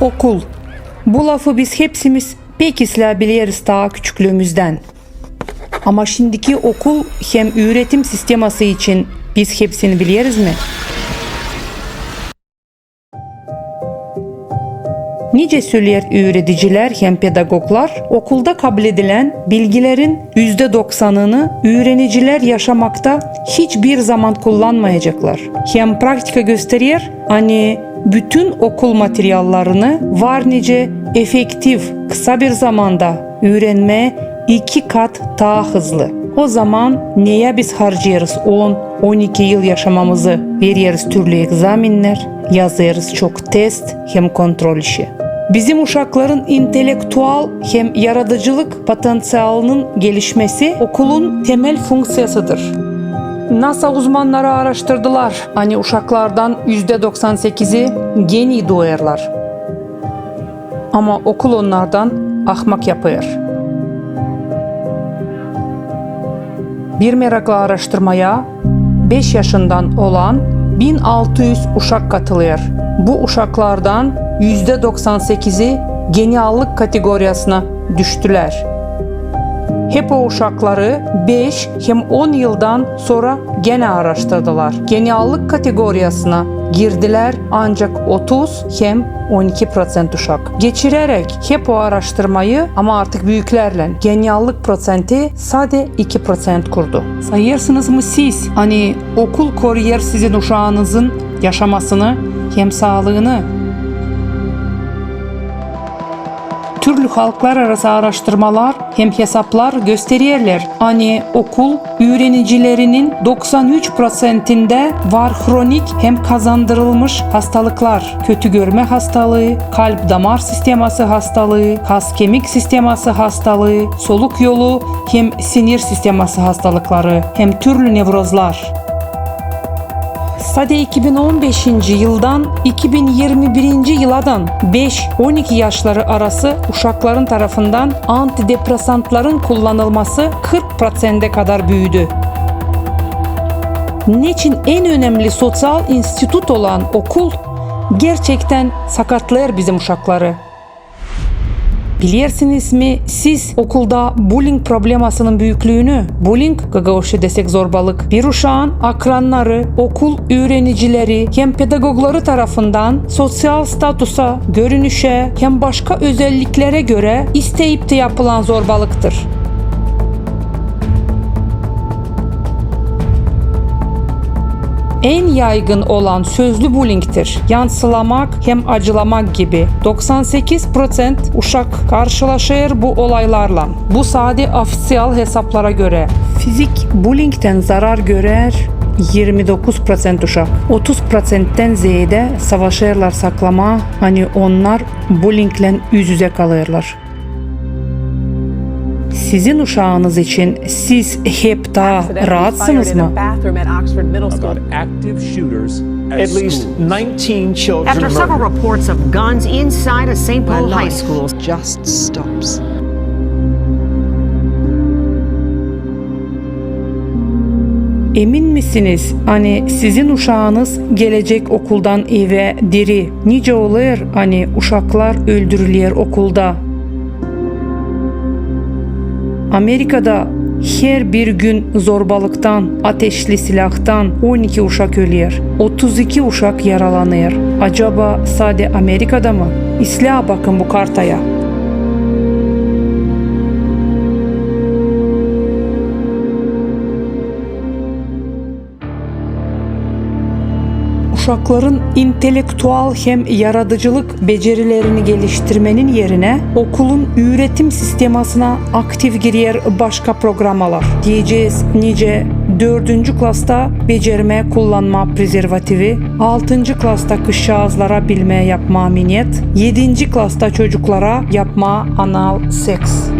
Okul. Bu lafı biz hepsimiz pek biliyoruz daha küçüklüğümüzden. Ama şimdiki okul hem üretim sisteması için biz hepsini biliyoruz mi? Nice söyler öğreticiler hem pedagoglar okulda kabul edilen bilgilerin %90'ını öğreniciler yaşamakta hiçbir zaman kullanmayacaklar. Hem praktika gösterir hani bütün okul materyallerini var nice efektif kısa bir zamanda öğrenme iki kat daha hızlı. O zaman neye biz harcıyoruz 10-12 yıl yaşamamızı? Veriyoruz türlü egzaminler, yazıyoruz çok test hem kontrol işi. Bizim uşakların intelektual hem yaratıcılık potansiyelinin gelişmesi okulun temel fonksiyasıdır. NASA uzmanları araştırdılar. Hani uşaklardan %98'i geni doğarlar. Ama okul onlardan ahmak yapıyor. Bir meraklı araştırmaya 5 yaşından olan 1600 uşak katılıyor. Bu uşaklardan %98'i geniallık kategorisine düştüler. Hep o uşakları 5 hem 10 yıldan sonra gene araştırdılar. Geniallık kategorisine girdiler ancak 30 hem 12% uşak. Geçirerek hep o araştırmayı ama artık büyüklerle geniallık prosenti sade 2% kurdu. Sayırsınız mı siz hani okul koruyor sizin uşağınızın yaşamasını hem sağlığını Türlü halklar arası araştırmalar hem hesaplar gösteriyorlar. Hani okul öğrencilerinin 93%'inde var kronik hem kazandırılmış hastalıklar. Kötü görme hastalığı, kalp damar sisteması hastalığı, kas kemik sisteması hastalığı, soluk yolu hem sinir sisteması hastalıkları hem türlü nevrozlar. Sade 2015 yıldan 2021 yıladan 5-12 yaşları arası uşakların tarafından antidepresantların kullanılması 40%'e kadar büyüdü. Niçin en önemli sosyal institut olan okul gerçekten sakatlar bizim uşakları. Bilirsiniz mi siz okulda bullying problemasının büyüklüğünü? Bullying, gagaoşu desek zorbalık. Bir uşağın akranları, okul öğrenicileri hem pedagogları tarafından sosyal statusa, görünüşe hem başka özelliklere göre isteyip de yapılan zorbalıktır. En yaygın olan sözlü bullying'tir. Yansılamak hem acılamak gibi. 98% uşak karşılaşır bu olaylarla. Bu sade ofisyal hesaplara göre. Fizik bullying'ten zarar görer 29% uşak. 30%'ten ziyade savaşırlar saklama. Hani onlar bullyingle yüz yüze kalırlar. Sizin uşağınız için siz hep daha rahatsınız mı? at least schools. 19 children After several murdered. reports of guns inside a St. My Paul high life school, just stops. Emin misiniz? Hani sizin uşağınız gelecek okuldan eve diri. Nice olur hani uşaklar öldürülüyor okulda. Amerika'da her bir gün zorbalıktan, ateşli silahtan 12 uşak ölüyor. 32 uşak yaralanıyor. Acaba sade Amerika'da mı? İsla bakın bu kartaya. Uşakların intelektüel hem yaratıcılık becerilerini geliştirmenin yerine okulun üretim sistemasına aktif giriyor başka programalar. Diyeceğiz nice 4. klasta becerme kullanma prezervatifi, 6. klasta kızcağızlara bilme yapma miniyet, 7. klasta çocuklara yapma anal seks.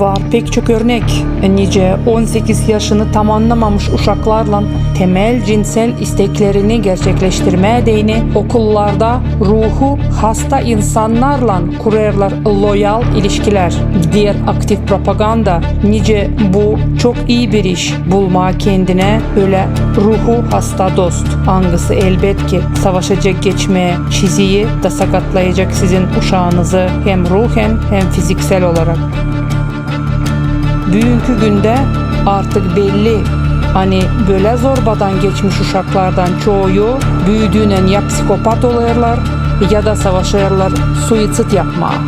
Var pek çok örnek. Nice 18 yaşını tamamlamamış uşaklarla temel cinsel isteklerini gerçekleştirmeye değini okullarda ruhu hasta insanlarla kurarlar loyal ilişkiler. Diğer aktif propaganda nice bu çok iyi bir iş bulma kendine öyle ruhu hasta dost. Angısı elbet ki savaşacak geçmeye çiziyi da sakatlayacak sizin uşağınızı hem ruhen hem fiziksel olarak. Bugünkü günde artık belli Hani böyle zorbadan geçmiş uşaklardan çoğu büyüdüğünen ya psikopat oluyorlar ya da savaşıyorlar suitsit yapmaya.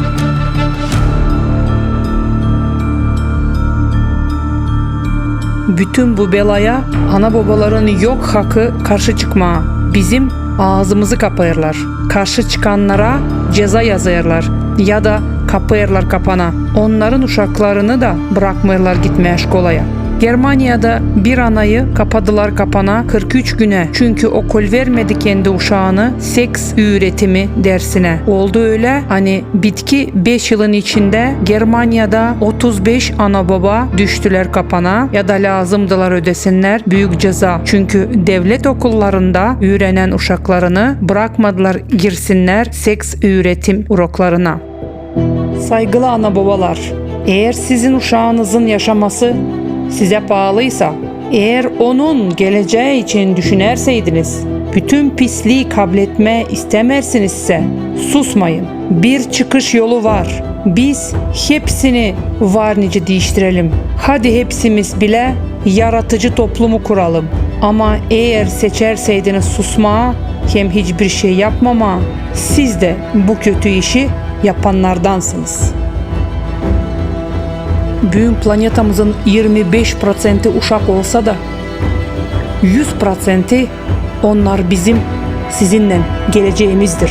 Bütün bu belaya ana babaların yok hakkı karşı çıkma. Bizim ağzımızı kapayırlar. Karşı çıkanlara ceza yazarlar ya da kapayırlar kapana. Onların uşaklarını da bırakmıyorlar gitmeye şkolaya. Germanya'da bir anayı kapadılar kapana 43 güne. Çünkü okul vermedi kendi uşağını seks üretimi dersine. Oldu öyle hani bitki 5 yılın içinde Germanya'da 35 ana baba düştüler kapana ya da lazımdılar ödesinler büyük ceza. Çünkü devlet okullarında öğrenen uşaklarını bırakmadılar girsinler seks üretim uroklarına. Saygılı ana babalar, eğer sizin uşağınızın yaşaması size pahalıysa, eğer onun geleceği için düşünerseydiniz, bütün pisliği kabletme istemezsinizse susmayın. Bir çıkış yolu var. Biz hepsini var nice değiştirelim. Hadi hepsimiz bile yaratıcı toplumu kuralım. Ama eğer seçerseydiniz susma hem hiçbir şey yapmama, siz de bu kötü işi yapanlardansınız. Bugün planetamızın 25% uşak olsa da 100% onlar bizim sizinle geleceğimizdir.